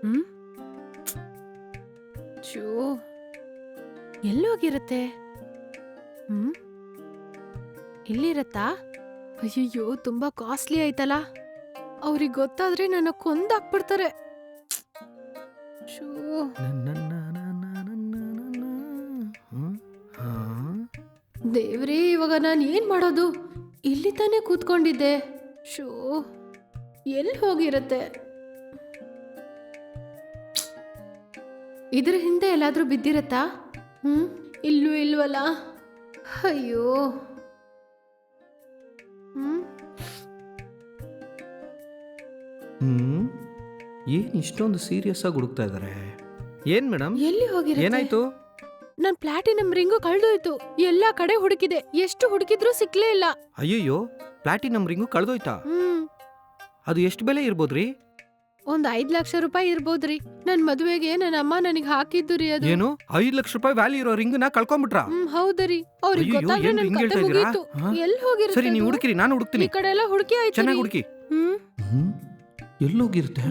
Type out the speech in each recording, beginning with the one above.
ಹ್ಮ್? ಚೂ ಎಲ್ಲೋಗಿರುತ್ತೆ ಹ್ಮ್? ಇಲ್ಲಿರತ್ತಾ ಅಯ್ಯಯ್ಯೋ, ತುಂಬಾ ಕಾಸ್ಟ್ಲಿ ಆಯ್ತಲ್ಲ. ಅವ್ರಿಗೆ ಗೊತ್ತಾದ್ರೆ ನನ್ನ ಕೊಂದಾಕ್ಬಿಡ್ತಾರೆ ದೇವ್ರೇ, ಇವಾಗ ನಾನು ಏನ್ ಮಾಡೋದು? ಇಲ್ಲಿ ತಾನೇ ಕೂತ್ಕೊಂಡಿದ್ದೆ. ಶೋ ಎಲ್ಲಿ ಹೋಗಿರತ್ತೆ? ಇದ್ರ ಹಿಂದೆ ಎಲ್ಲಾದರೂ ಬಿದ್ದಿರತ್ತಾ? ಹ್ಞೂ ಇಲ್ಲೂ ಇಲ್ವಲ್ಲ? ಅಯ್ಯೋ. ಹ್ಞೂ ಹ್ಮ್? ಏನ್ ಇಷ್ಟೊಂದು ಸೀರಿಯಸ್ ಆಗಿ ಹುಡುಕ್ತಾ ಇದಾರೆ? ಏನ್ ಮೇಡಮ್ ಎಲ್ಲಿ ಹೋಗಿ ಏನಾಯ್ತು? ನನ್ ಪ್ಲಾಟಿನಂ ರಿಂಗು ಕಳ್ದೋಯ್ತು. ಎಲ್ಲಾ ಕಡೆ ಹುಡುಕಿದೆ. ಎಷ್ಟು ಹುಡುಕಿದ್ರೂ ಸಿಕ್ಲೇ ಇಲ್ಲ. ಅಯ್ಯಯ್ಯೋ ಪ್ಲಾಟಿನಮ್ ರಿಂಗು ಕಳ್ದೋಯ್ತಾ? ಹ್ಮ್. ಅದು ಎಷ್ಟು ಬೆಲೆ ಇರ್ಬೋದ್ರಿ? ಒಂದ್ ಐದ್ ಲಕ್ಷ ರೂಪಾಯಿ ಇರ್ಬೋದ್ರಿ. ನನ್ ಮದುವೆಗೆ ನನ್ನ ಅಮ್ಮ ನನಗ್ ಹಾಕಿದ್ದು ರೀ ಅದು. ಏನು? ಐದ್ ಲಕ್ಷ ರೂಪಾಯಿ ವ್ಯಾಲ್ಯೂ ಇರೋ ರಿಂಗ್ ನಾ ಕಳ್ಕೊಂಡ್ಬಿಟ್ರಾ ಹ್ಮ್ ಹೌದರಿ. ಅವ್ರಿಗೆ ಅಯ್ಯಯ್ಯೋ, ಗೊತ್ತಾದ್ರೆ ಏನ್ ನನ್ ಹಿಂಗ್ ಕತೆ ಹೇಳ್ತಾ ಇದೀರಾ? ಮುಗೀತು ಹಾ? ಎಲ್ಲಿ ಹೋಗಿರುತ್ತೆ ಸರಿ ನೀವು ಅದು? ಹುಡುಕಿರಿ ನಾನು ಈ ಹುಡುಕ್ತೀನಿ ಕಡೆ ಎಲ್ಲ ಹುಡುಕಿ ಆಯ್ತು ಚೆನ್ನಾಗಿ. ಹುಡುಕಿ. ಹ್ಮ್. ಹ್ಮ್? ಎಲ್ಲೋಗಿರುತ್ತೆ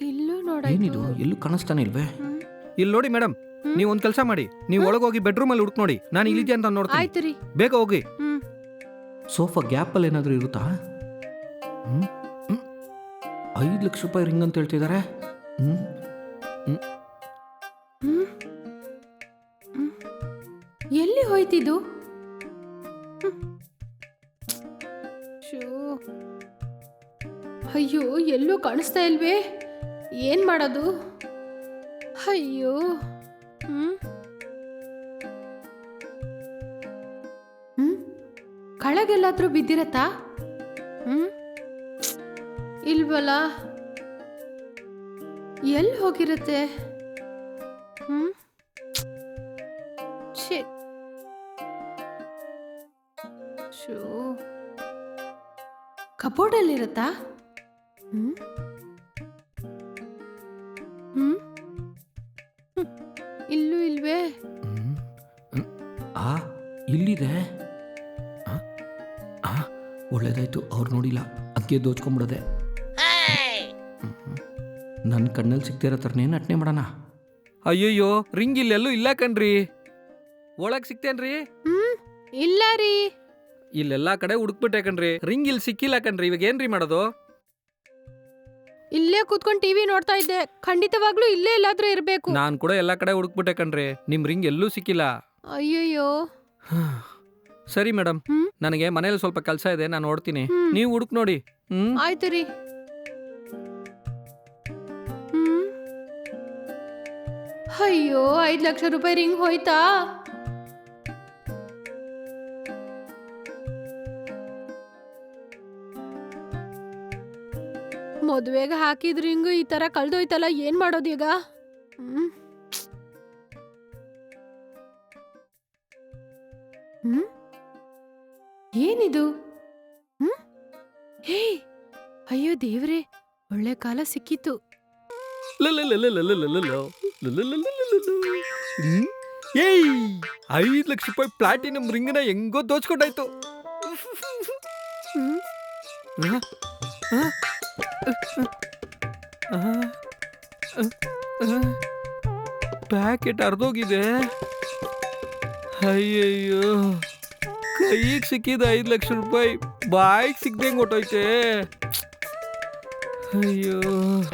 ಇಲ್ಲೂ ಏನಿದು? ಎಲ್ಲೂ ಕಾಣಿಸ್ತಾನೆ ಇಲ್ವೇ? ಹ್ಮ್. ಇಲ್ಲಿ ನೋಡಿ ಮೇಡಮ್ ಹ್ಮ್. ನೀವು ಒಂದ್ ಕೆಲಸ ಮಾಡಿ. ನೀವು ಒಳಗೋಗಿ ಬೆಡ್ರೂಮ್ ಅಲ್ಲಿ ಹುಡುಕ್ ನೋಡಿ. ನಾನು ಇಲ್ಲಿದ್ದೆ ಅಂತ ನೋಡ್ತೀನಿ. ಆಯ್ತು ರೀ. ಬೇಗ ಹೋಗಿ. ಹ್ಮ್. ಸೋಫಾ ಗ್ಯಾಪಲ್ಲಿ ಏನಾದರೂ ಇರುತ್ತಾ? ಹ್ಞೂ. ಐದು ಲಕ್ಷ ರೂಪಾಯಿ ರಿಂಗ್ ಅಂತ ಹೇಳ್ತಿದ್ದಾರೆ ಹ್ಞೂ ಹ್ಮ್. ಎಲ್ಲಿ ಹೋಯ್ತಿದ್ದು. ಅಯ್ಯೋ, ಎಲ್ಲೂ ಕಾಣಿಸ್ತಾ ಇಲ್ವೇ? ಏನ್ ಮಾಡೋದು? ಅಯ್ಯೋ. ಕಳಗೆಲ್ಲಾದ್ರೂ ಬಿದ್ದಿರತ್ತಾ? ಹ್ಮ್? ಇಲ್ವಲ್ಲ? ಎಲ್ಲಿ ಹೋಗಿರುತ್ತೆ? ಹ್ಮ್? ಶೋ. ಹ್ಮ್? ಹ್ಮ್. ಇಲ್ಲೂ ಇಲ್ವೇ. ಆ ಇಲ್ಲಿದೆ. ಒಳ್ಳೇದಾಯ್ತು. ಅವ್ರು ನೋಡಿಲ್ಲ. ಅದಕ್ಕೆ ದೋಚ್ಕೊಂಡ್ಬಿಡದೆ. ನನ್ನ ಕಣ್ಣಲ್ಲಿ ಸಿಗ್ತಿರೋ ಥರನೇ ನಟನೆ ಮಾಡೋಣ. ಅಯ್ಯಯ್ಯೋ ರಿಂಗ್ ಇಲ್ಲೆಲ್ಲೂ ಇಲ್ಲ ಕಣ್ರಿ. ಒಳಗೆ ಸಿಗ್ತೇನ್ರಿ ಹ್ಮ್ ಇಲ್ಲ ರೀ. ಇಲ್ಲೆಲ್ಲಾ ಕಡೆ ಹುಡುಕ್ಬಿಟ್ಟೆ ಕಣ್ರಿ. ರಿಂಗ್ ಇಲ್ಲಿ ಸಿಕ್ಕಿಲ್ಲ ಕಣ್ರಿ. ಇವಾಗ ಏನ್ರಿ ಮಾಡೋದು? ಇಲ್ಲೇ ಕೂತ್ಕೊಂಡು ಟಿವಿ ನೋಡ್ತಾ ಇದ್ದೆ. ಖಂಡಿತವಾಗ್ಲೂ ಇಲ್ಲೇ ಎಲ್ಲಾದ್ರೂ ಇರ್ಬೇಕು. ನಾನ್ ಕೂಡ ಎಲ್ಲಾ ಕಡೆ ಹುಡುಕ್ಬಿಟ್ಟೆ ಕಣ್ರಿ. ನಿಮ್ ರಿಂಗ್ ಎಲ್ಲೂ ಸಿಕ್ಕಿಲ್ಲ. ಅಯ್ಯಯ್ಯೋ. ಸರಿ ಮೇಡಮ್. ಹ್ಮ್. ನನಗೆ ಮನೇಲಿ ಸ್ವಲ್ಪ ಕೆಲಸ ಇದೆ ನಾನು ನೋಡ್ತೀನಿ. ಹ್ಮ್. ನೀವು ಹುಡುಕ್ ನೋಡಿ. ಹ್ಮ್? ಆಯ್ತು ರೀ. ಹ್ಮ್? ಅಯ್ಯೋ ಐದು ಲಕ್ಷ ರೂಪಾಯಿ ರಿಂಗ್ ಹೋಯ್ತಾ? ಮದುವೆಗೆ ಹಾಕಿದ ರಿಂಗ್ ಈ ತರ ಕಳ್ದೋಯ್ತಲ್ಲ ಏನ್ ಮಾಡೋದು ಈಗ? ಹ್ಮ್? ಹ್ಮ್? ಏನಿದು ಹೇ, ಅಯ್ಯೋ ದೇವ್ರೆ, ಒಳ್ಳೆ ಕಾಲ ಸಿಕ್ಕಿತ್ತು ಹ್ಮ್? ಏಯ್ ಐದ್ ಲಕ್ಷ ರೂಪಾಯಿ ಪ್ಲಾಟಿನಮ್ ರಿಂಗ್ನ ಹೆಂಗೋ ದೋಚ್ಕೊಂಡಾಯ್ತು ಹ್ಮ್ ಪ್ಯಾಕೆಟ್ ಅರ್ಧೋಗಿದೆ ಅಯ್ಯಯ್ಯೋ ಕೈಗೆ ಸಿಕ್ಕಿದ ಐದು ಲಕ್ಷ ರೂಪಾಯಿ ಬಾಯಿಗೆ ಸಿಗ್ದಂಗೆ ಹೊಟ್ಟೋಯ್ತೆ. ಅಯ್ಯೋ.